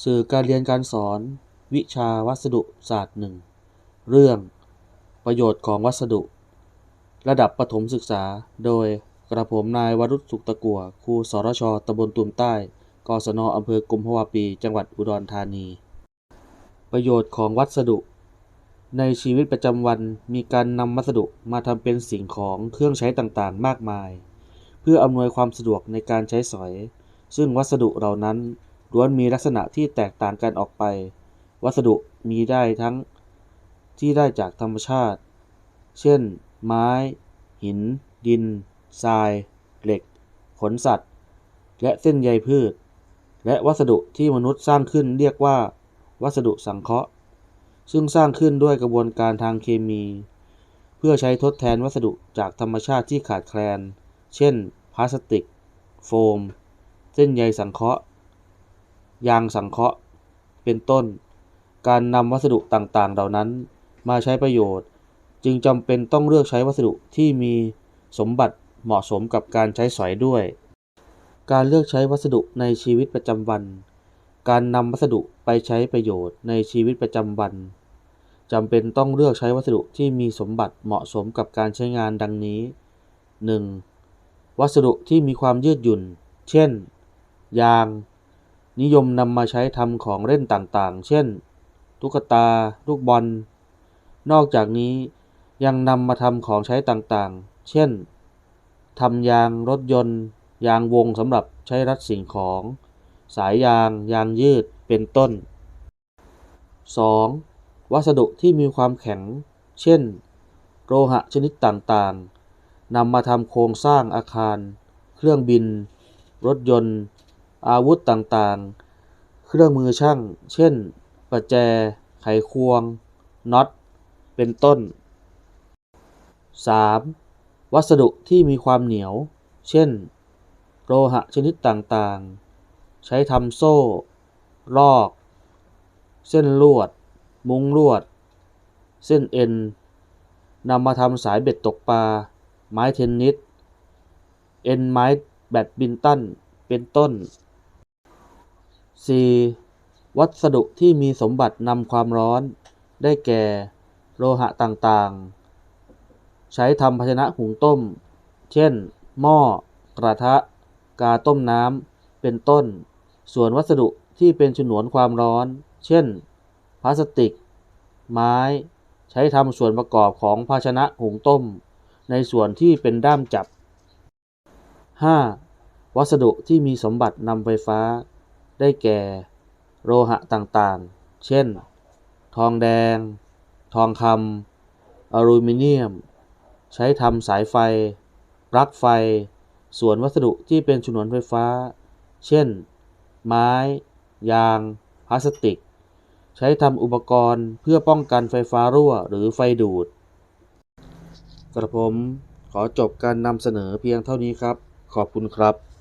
สื่อการเรียนการสอน วิชาวัสดุศาสตร์หนึ่งเรื่อง ประโยชน์ของวัสดุ ระดับประถมศึกษา โดยกระผมนายวรุษสุขตะกัวครูสรชตำบลตุมใต้กศนอำเภอกุมภาวะปี จังหวัดอุดรธานี ประโยชน์ของวัสดุ ในชีวิตประจำวันมีการนำวัสดุมาทำเป็นสิ่งของเครื่องใช้ต่างๆ มากมาย เพื่ออำนวยความสะดวกในการใช้สอย ซึ่งวัสดุเหล่านั้น ล้วนมีลักษณะที่แตกต่างกันออกไป วัสดุมีได้ทั้งที่ได้จากธรรมชาติ เช่น ไม้ หิน ดิน ทราย เหล็ก ขนสัตว์ และเส้นใยพืช และวัสดุที่มนุษย์สร้างขึ้นเรียกว่า วัสดุสังเคราะห์ ซึ่งสร้างขึ้นด้วยกระบวนการทางเคมี เพื่อใช้ทดแทนวัสดุจากธรรมชาติที่ขาดแคลน เช่น พลาสติก โฟม เส้นใยสังเคราะห์ ยางสังเคราะห์ เป็นต้น การนำวัสดุต่างๆ เหล่านั้นมาใช้ประโยชน์ จึงจำเป็นต้องเลือกใช้วัสดุที่มีสมบัติเหมาะสมกับการใช้สอยด้วย การเลือกใช้วัสดุในชีวิตประจำวัน การนำวัสดุไปใช้ประโยชน์ในชีวิตประจำวันจำเป็นต้องเลือกใช้วัสดุที่มีสมบัติเหมาะสมกับการใช้งานดังนี้ 1. วัสดุที่มีความยืดหยุ่น เช่น ยาง นิยมนำมาใช้ทำของเล่นต่างๆ เช่น ตุ๊กตา ลูกบอล นอกจากนี้ยังนำมาทำของใช้ต่างๆ เช่น ทำยางรถยนต์ ยางวงสำหรับใช้รัดสิ่งของ สายยาง ยางยืด เป็นต้น 2. วัสดุที่มีความแข็ง เช่น โลหะชนิดต่างๆนำมาทำโครงสร้างอาคาร เครื่องบิน รถยนต์ อาวุธต่างๆ เครื่องมือช่าง เช่น ประแจ ไขควง น็อต เป็นต้น 3. วัสดุที่มีความเหนียว เช่น โลหะชนิดต่างๆ ใช้ทำโซ่ ลอก เส้นลวด มุ้งลวด เส้นเอ็นนำมาทำสายเบ็ดตกปลา ไม้เทนนิส เอ็นไม้แบดมินตัน เป็นต้น 4. วัสดุที่มีสมบัตินำความร้อน ได้แก่ โลหะต่างๆ ใช้ทำภาชนะหุงต้ม เช่น หม้อ กระทะ กาต้มน้ำ เป็นต้น ส่วนวัสดุที่เป็นฉนวนความร้อน เช่น พลาสติก ไม้ ใช้ทำส่วนประกอบของภาชนะหุงต้ม ในส่วนที่เป็นด้ามจับ 5. วัสดุที่มีสมบัตินำไฟฟ้า ได้แก่ โลหะต่างๆ เช่น ทองแดง ทองคำอลูมิเนียม ใช้ทำสายไฟ ปลั๊กไฟ ส่วนวัสดุที่เป็นฉนวนไฟฟ้า เช่น ไม้ ยาง พลาสติก ใช้ทำอุปกรณ์เพื่อป้องกันไฟฟ้ารั่วหรือไฟดูด กระผมขอจบการนำเสนอเพียงเท่านี้ครับ ขอบคุณครับ